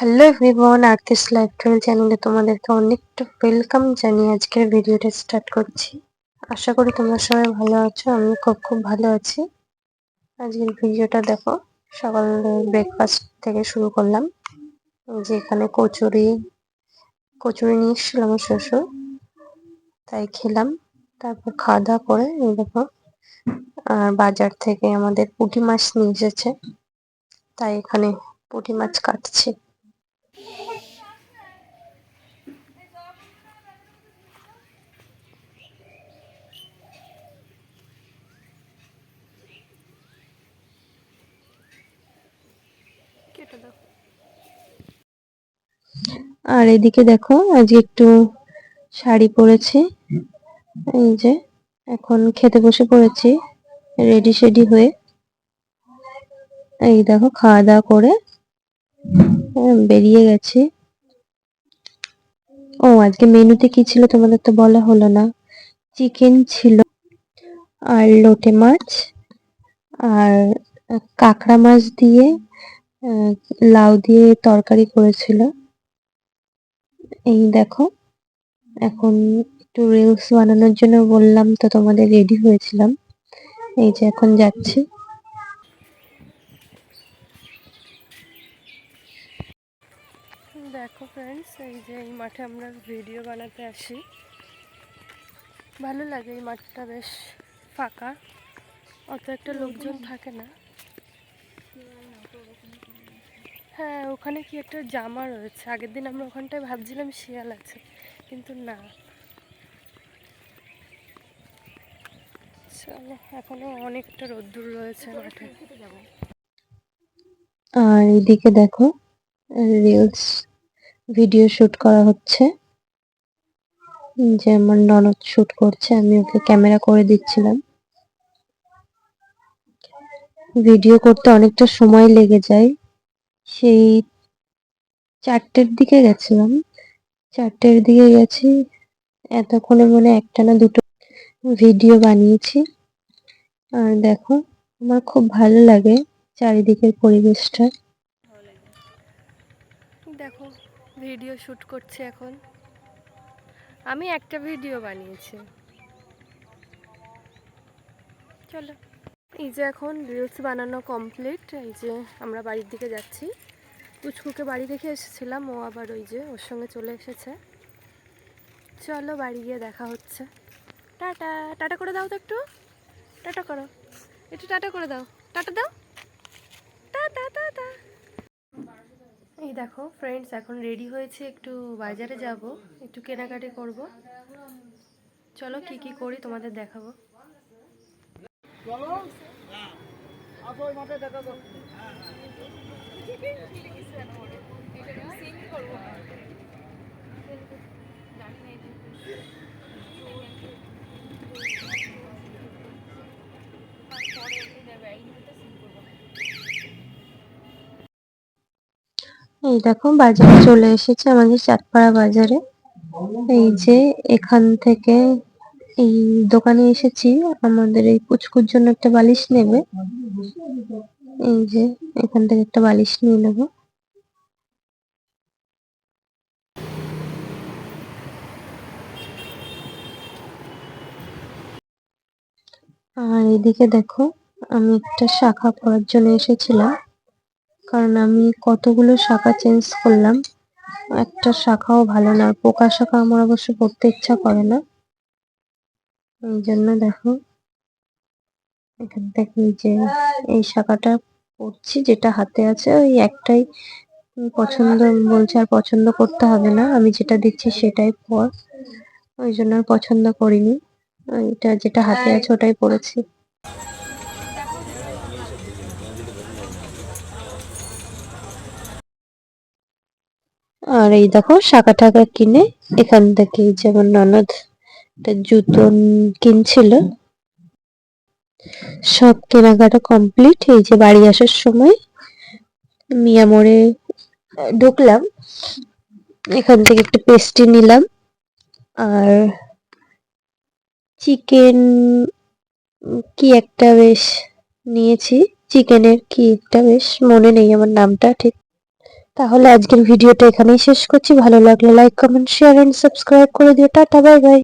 Hello everyone artist lifestyle চ্যানেলে তোমাদেরকে অনেকটা ওয়েলকাম জানিয়ে আজকের ভিডিওটা স্টার্ট করছি। আশা করি তোমরা সবাই ভালো আছো, আমি খুব খুব ভালো আছি। আজকের ভিডিওটা দেখো সকাল ব্রেকফাস্ট থেকে শুরু করলাম। যে এখানে কচুরি কচুরি নিয়ে এসেছিল আমার শ্বশুর, তাই খেলাম। তারপর খাওয়া দাওয়া করে এই দেখো, আর বাজার থেকে আমাদের পুঁটি মাছ নিয়ে এসেছে। তাই এখানে পুঁটি মাছ কাটছি। আর এদিকে দেখো, আজকে একটু শাড়ি পরেছি। এই যে, এখন খেতে বসে পড়েছি রেডি শেডি হয়ে। এই দেখো, খাওয়া দাওয়া করে বেরিয়ে গেছি। ও, আজকে মেনুতে কি ছিল তোমাদের তো বলা হলো না। চিকেন ছিল, আর লোটে মাছ, আর কাঁকড়া মাছ দিয়ে লাউ দিয়ে তরকারি করেছিল। এই দেখো, এখন একটু রিলস বানানোর জন্য বললাম তো তোমাদের রেডি হয়েছিলাম। এই যে এখন যাচ্ছি। দেখো ফ্রেন্ডস এই যে এই মাঠে আমরা ভিডিও বানাতে আসি। ভালো লাগে এই মাঠটা বেশ ফাঁকা, অত একটা লোকজন থাকে না। হ্যাঁ ওখানে কি একটা জামা রয়েছে। আগের দিন আমরা ওখানটায় ভাবছিলাম শিয়াল আছে কিন্তু না। চলো এখনও অনেকটা রোদ্দুর রয়েছে মাঠে। আর এদিকে দেখো রিলস ভিডিও শুট করা হচ্ছে। যে আমার ননদ শুট করছে আমি ওকে ক্যামেরা করে দিচ্ছিলাম। ভিডিও করতে অনেকটা সময় লেগে যায়। সেই চারটের দিকে গেছিলাম। চারটের দিকে গেছি, এতক্ষণে মনে একটা না দুটো ভিডিও বানিয়েছি। আর দেখো, আমার খুব ভালো লাগে চারিদিকের পরিবেশটা। দেখো ভিডিও শুট করছি এখন। আমি একটা ভিডিও বানিয়েছি। চলো। এই যে এখন রিলস বানানো কমপ্লিট এই যে আমরা বাড়ির দিকে যাচ্ছি। পুচকুকে বাড়ি দেখে এসেছিলাম, ও আবার ওই যে ওর সঙ্গে চলে এসেছে। চলো বাড়ি গিয়ে দেখা হচ্ছে। টাটা টাটা করে দাও তো একটু। টাটা করো। একটু টাটা করে দাও। টাটা দাও। এই দেখো ফ্রেন্ডস এখন রেডি হয়েছে একটু বাজারে যাব, একটু কেনাকাটি করব। চলো কি কি করি তোমাদের দেখাবো। চলো আসো মাঠে দেখা এই দেখো, বাজারে চলে এসেছে আমাদের চাঁদপাড়া বাজারে। এই যে এখান থেকে এই দোকানে এসেছি, আমাদের এই পুচকুর জন্য একটা বালিশ নেবে। এই যে, এখান থেকে একটা বালিশ নিয়ে নেব। আর এদিকে দেখো, আমি একটা শাখা পরার জন্য এসেছিলাম, কারণ আমি কতগুলো শাখা চেঞ্জ করলাম। একটা শাখাও ভালো না, পোকা শাখা আমার অবশ্য পড়তে ইচ্ছা করে না। এই জন্য দেখো, এখান থেকে যে এই শাখাটা পড়ছি, যেটা হাতে আছে, ওই একটাই পছন্দ বলছে আর পছন্দ করতে হবে না। আমি যেটা দিচ্ছি সেটাই পর। ওই জন্য আর পছন্দ করিনি। এটা যেটা হাতে আছে, ওটাই পড়েছি। আর এই দেখো শাখা টাকা কিনে এখান থেকে যেমন ননদ একটা জুতো কিনছিল। সব কেনাকাটা কমপ্লিট এই যে বাড়ি আসার সময় মিয়া মোড়ে ঢুকলাম। এখান থেকে একটা পেস্ট্রি নিলাম। আর চিকেন কি একটা বেশ নিয়েছি। চিকেনের কি একটা বেশ, মনে নেই আমার নামটা ঠিক। তাহলে আজকের ভিডিওটা এখানেই শেষ করছি। ভালো লাগলে like comment share and subscribe করে দিও। Tata bye bye